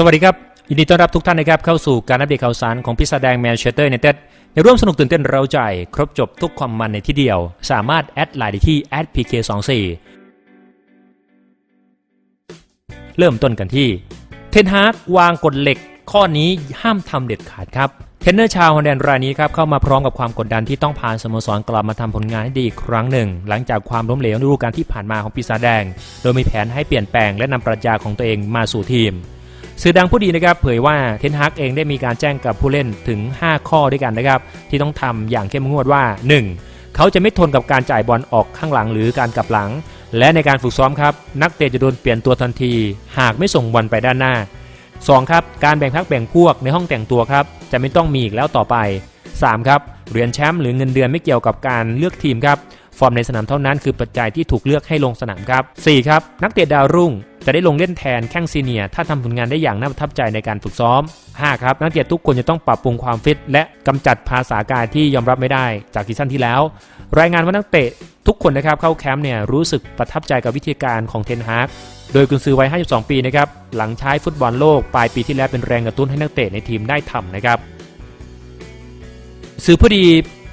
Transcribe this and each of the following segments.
สวัสดีครับ ยินดีต้อนรับทุกท่านนะครับเข้าสู่การอัปเดตข่าวสารของพิซซ่าแดงแมนเชสเตอร์ยูไนเต็ดในร่วมสนุกตื่นเต้นเราใจ ครบจบทุกความมันในที่เดียว สามารถแอดไลน์ได้ที่ @pk24 เริ่มต้นกันที่ เทนฮากวางกฎเหล็ก ข้อนี้ห้ามทำเด็ดขาดครับเทนเนอร์ชาวฮอลแลนด์รายนี้ครับเข้ามาพร้อมกับความกดดันที่ต้องพาสโมสรกลับมาทำผลงานให้ดีอีกครั้งหนึ่ง หลังจากความล้มเหลวในฤดูกาลที่ผ่านมาของปีศาจแดง โดยมีแผนให้เปลี่ยนแปลงและนำปรัชญาของตัวเองมาสู่ทีม สื่อดังผู้ดีนะครับเผยว่าเทนฮากเองได้มีการแจ้งกับผู้เล่นถึง 5 ข้อด้วยกันนะครับที่ต้องทำอย่างเข้มงวดว่า 1. เขาจะไม่ทนกับการจ่ายบอลออกข้างหลังหรือการกลับหลัง และในการฝึกซ้อมครับนักเตะจะโดนเปลี่ยนตัวทันที หากไม่ส่งบอลไปด้านหน้า 2. ครับการแบ่งพักแบ่งพวกในห้องแต่งตัวครับจะไม่ต้องมีอีกแล้วต่อไป 3. ครับเหรียญแชมป์หรือเงินเดือนไม่เกี่ยวกับการเลือกทีมครับ ฟอร์มในสนามเท่านั้นคือปัจจัยที่ถูกเลือกให้ลงสนามครับ 4. ครับ นักเตะดาวรุ่งจะได้ลงเล่นแทนแข้งซีเนียถ้าทำผลงานได้อย่างน่าประทับใจในการฝึกซ้อม 5. ครับ นักเตะทุกคนจะต้องปรับปรุงความฟิต และกำจัดภาษากายที่ยอมรับไม่ได้จากซีซั่นที่แล้ว รายงานว่านักเตะทุกคนนะครับเข้าแคมป์เนี่ยรู้สึกประทับใจกับวิธีการของเทนฮากโดยกุนซือวัย 52 ปีนะครับหลังใช้ฟุตบอลโลกปลายปีที่แล้วเป็นแรงกระตุ้นให้นักเตะในทีมได้ทำนะครับสื่อผู้ดี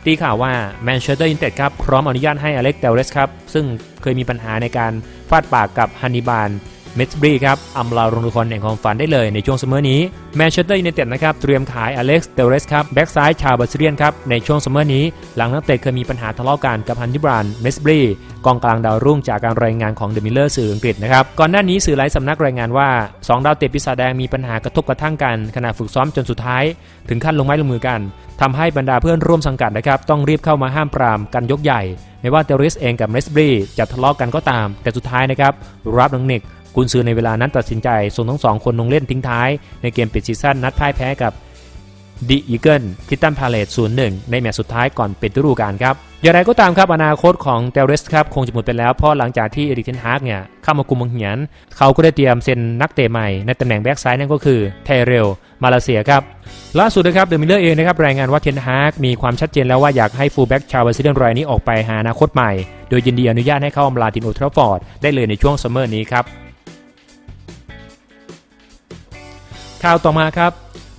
ตีข่าวว่าแมนเชสเตอร์ยูไนเต็ดครับพร้อมอนุญาตให้อเล็กเดลเรสครับซึ่งเคยมีปัญหาในการฟาดปากกับฮันนิบาล เมสบรีครับอำลาโรงละครแห่งความฝันได้เลยในช่วงเสมอนี้แมนเชสเตอร์ยูไนเต็ดนะครับเตรียมขายอเล็กซ์เตลเรสครับแบ็กซ้ายชาวบาซิเลียนครับในช่วงเสมอนี้ หลังนักเตะเคยมีปัญหาทะเลาะกันกับฮันนิบาลเมสบรีกองกลางดาวรุ่งจากการรายงานของเดมิเลอร์สื่ออังกฤษนะครับก่อนหน้านี้สื่อหลายสำนักรายงานว่าสองดาวเตะปีศาจแดงมีปัญหากระทบกระทั่งกันขณะฝึกซ้อมจนสุดท้าย ถึงขั้นลงไม้ลงมือกันทำให้บรรดาเพื่อนร่วมสังกัดนะครับต้องรีบเข้ามาห้ามปรามกันยกใหญ่ไม่ว่าเตอริสเองกับเมสบรีจะทะเลาะกันก็ตาม แต่สุดท้ายนะครับรับนังเนก กุนซือในเวลานั้นตัดสินใจส่งทั้งสองคนลงเล่นทิ้งท้าย ในเกมปิดซีซั่นนัดพ่ายแพ้กับดีอีเกิลทิตันพาเลต0-1ในแมตช์สุดท้ายก่อนปิดฤดูกาลครับ อย่างไรก็ตามครับอนาคตของเตลเรสครับคงจะหมดไปแล้ว เพราะหลังจากที่เอริกเทนฮากเนี่ยเข้ามากุมมังเหียน เขาก็ได้เตรียมเซ็นนักเตะใหม่ในตำแหน่งแบ็กซ้ายนั่นก็คือเทเรลมาเลเซียครับ ล่าสุดนะครับเดอะมิเลอร์เองนะครับรายงานว่าเทนฮากมีความชัดเจนแล้วว่าอยากให้ฟูลแบ็กชาวบราซิเลียนรายนี้ออกไปหาอนาคตใหม่ โดยยินดีอนุญาตให้เข้าอำลาทีมโอทราฟอร์ดได้เลยในช่วงซัมเมอร์นี้ครับ ข่าวต่อมาครับ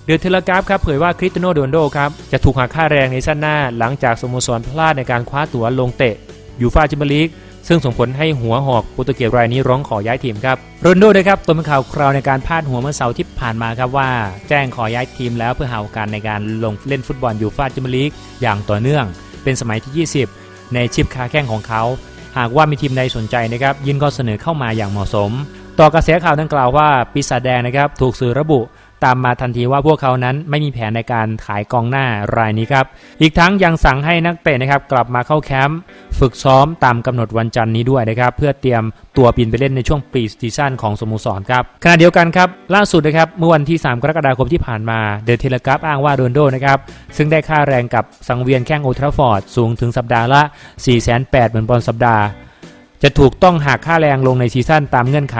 เดือนเทเลกราฟครับเผยว่าคริสตียโนโรนโดครับจะถูกหักค่าแรงในสั้นหน้า หลังจากสโมสรพลาดในการคว้าตั๋วลงเตะยูฟาแชมเปี้ยนลีกซึ่งส่งผลให้หัวหอกโปรตุเกสรายนี้ร้องขอย้ายทีมครับโรนโดนะครับตัวเป็นข่าวคราวในการพาดหัวเมื่อเสาร์ที่ผ่านมาครับว่า แจ้งขอย้ายทีมแล้วเพื่อหาโอกาสในการลงเล่นฟุตบอลยูฟาแชมเปี้ยนลีกอย่างต่อเนื่อง เป็นสมัยที่ 20 ในชิปคาแข้งของเขา หากว่ามีทีมใดสนใจนะครับยื่นข้อเสนอเข้ามาอย่างเหมาะสม ต่อกระแสข่าวดังกล่าวว่าปีศาจแดงนะครับถูกสื่อระบุ ตามมาทันทีว่าพวกเขานั้นไม่มีแผนในการขายกองหน้ารายนี้ครับ อีกทั้งยังสั่งให้นักเตะนะครับกลับมาเข้าแคมป์ฝึกซ้อมตามกำหนดวันจันทร์นี้ด้วยนะครับ เพื่อเตรียมตัวบินไปเล่นในช่วงปรีซีซั่นของสโมสรครับขณะเดียวกันครับ ล่าสุดนะครับเมื่อวันที่ 3 กรกฎาคมที่ผ่านมาเดอะเทเลกราฟอ้างว่าโรนโดนะครับซึ่งได้ค่าแรงกับสังเวียนแข้งโอทราฟอร์ดสูงถึงสัปดาห์ละ 4 8 0 0 0 0เหมือนบอลสัปดาห์ จะถูกต้องหักค่าแรงลงในซีซั่นตามเงื่อนไข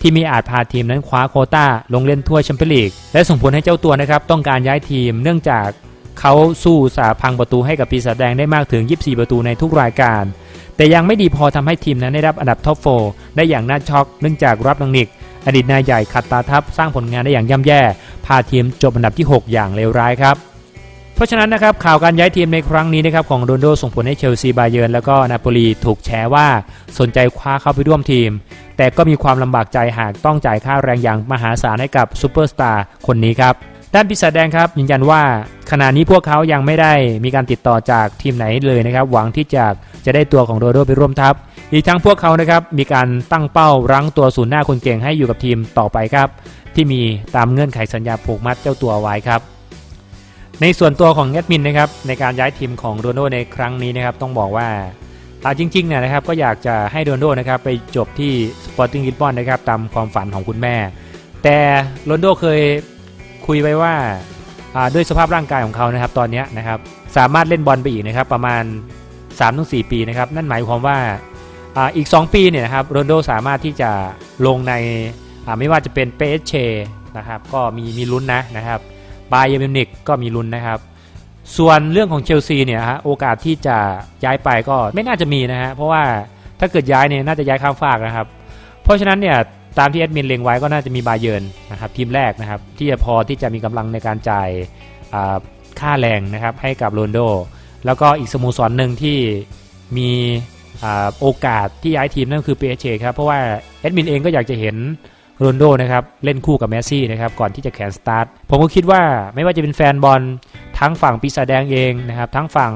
ที่มีอาจพาทีมนั้นคว้าโคต้าลงเล่นถ้วยแชมเปี้ยนลีก และส่งผลให้เจ้าตัวนะครับต้องการย้ายทีมเนื่องจากเขาสู้สาพังประตูให้กับปีศาจแดงได้มากถึง 24 ประตูในทุกรายการ แต่ยังไม่ดีพอทำให้ทีมนั้นได้รับอันดับท็อปโฟได้อย่างน่าช็อก เนื่องจากรับนังนิก อดีตนายใหญ่ขัดตาทับสร้างผลงานได้อย่างย่ำแย่ พาทีมจบอันดับที่ 6 อย่างเลวร้ายครับเพราะฉะนั้นนะครับข่าวการย้ายทีมในครั้งนี้นะครับของโรนโดส่งผลให้เชลซีบาเยิร์นแล้วก็นาโปลีถูกแชร์ว่าสนใจคว้าเข้าไปร่วมทีม แต่ก็มีความลำบากใจหากต้องจ่ายค่าแรงอย่างมหาศาลให้กับซูเปอร์สตาร์คนนี้ครับ ด้านปีศาจแดงครับยืนยันว่าขณะนี้พวกเขายังไม่ได้มีการติดต่อจากทีมไหนเลยนะครับ หวังที่จะจะได้ตัวของโรนลโดไปร่วมทัพ อีกทั้งพวกเขานะครับมีการตั้งเป้ารั้งตัวศูนย์หน้าคนเก่งให้อยู่กับทีมต่อไปครับ ที่มีตามเงื่อนไขสัญญาผูกมัดเจ้าตัวไว้ครับในส่วนตัวของแอดมินนะครับในการย้ายทีมของโรนลโดในครั้งนี้นะครับต้องบอกว่า อาจริงๆเนี่ยนะครับก็อยากจะให้โรนโดนะครับไปจบที่สปอร์ติ้งลิสบอนนะครับตามความฝันของคุณแม่ แต่โรนโดเคยคุยไว้ว่าด้วยสภาพร่างกายของเขานะครับตอนนี้นะครับสามารถเล่นบอลไปอีกนะครับประมาณ 3-4 ปีนะครับนั่นหมายความว่าอ,าอีก 2 ปีเนี่ยนะครับโรนโดสามารถที่จะลงในไม่ว่าจะเป็นเปเชนะครับก็มีมีลุ้นนะนะครับบาเยอรมินิกก็มีลุ้นนะครับ ส่วนเรื่องของเชลซีเนี่ยฮะโอกาสที่จะย้ายไปก็ไม่น่าจะมีนะฮะเพราะว่าถ้าเกิดย้ายเนี่ยน่าจะย้ายข้ามฟากนะครับ เพราะฉะนั้นเนี่ยตามที่แอดมินเล็งไว้ก็น่าจะมีบาเยิร์นนะครับทีมแรกนะครับที่จะพอที่จะมีกำลังในการจ่ายค่าแรงนะครับให้กับโรนโด แล้วก็อีกสโมสรหนึ่งที่มีอโอกาสที่ย้ายทีมนั่นคือ PSG ครับเพราะว่าแอดมินเองก็อยากจะเห็นโรนโดนะครับเล่นคู่กับเมสซี่นะครับก่อนที่จะแขนสตาร์ทผมก็คิดว่าไม่ว่าจะเป็นแฟนบอล ทั้งฝั่งปีศาจแดงเองนะครับทั้งฝั่ง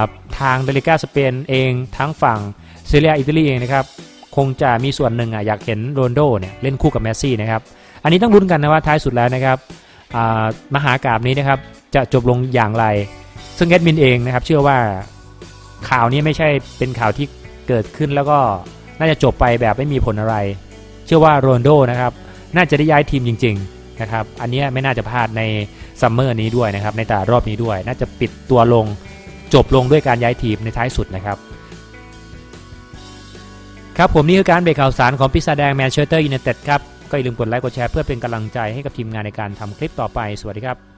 าทางเดลิก้าสเปนเอง ทั้งฝั่งซีเรียอิตาลีเองนะครับคงจะมีส่วนหนึ่งอะอยากเห็นโรนโดเนี่ยเล่นคู่กับเมสซี่นะครับอันนี้ต้องลุ้นกันนะว่าท้ายสุดแล้วนะครับมหากาบนี้นะครับจะจบลงอย่างไร ซึ่งแอดมินเองนะครับเชื่อว่าข่าวนี้ไม่ใช่เป็นข่าวที่เกิดขึ้นแล้วก็น่าจะจบไปแบบไม่มีผลอะไร เชื่อว่าโรนโดนะครับน่าจะได้ย้ายทีมจริง ๆนะครับ อันนี้ไม่น่าจะพลาดใน ซัมเมอร์นี้ด้วยนะครับในแต่รอบนี้ด้วย น่าจะปิดตัวลงจบลงด้วยการย้ายทีมในท้ายสุดนะครับ ครับผมนี่คือการเบรกข่าวสารของพิซซ่าแดงแมนเชสเตอร์ยูไนเต็ดครับ ก็อย่าลืมกดไลค์กดแชร์เพื่อเป็นกำลังใจให้กับทีมงานในการทำคลิปต่อไปสวัสดีครับ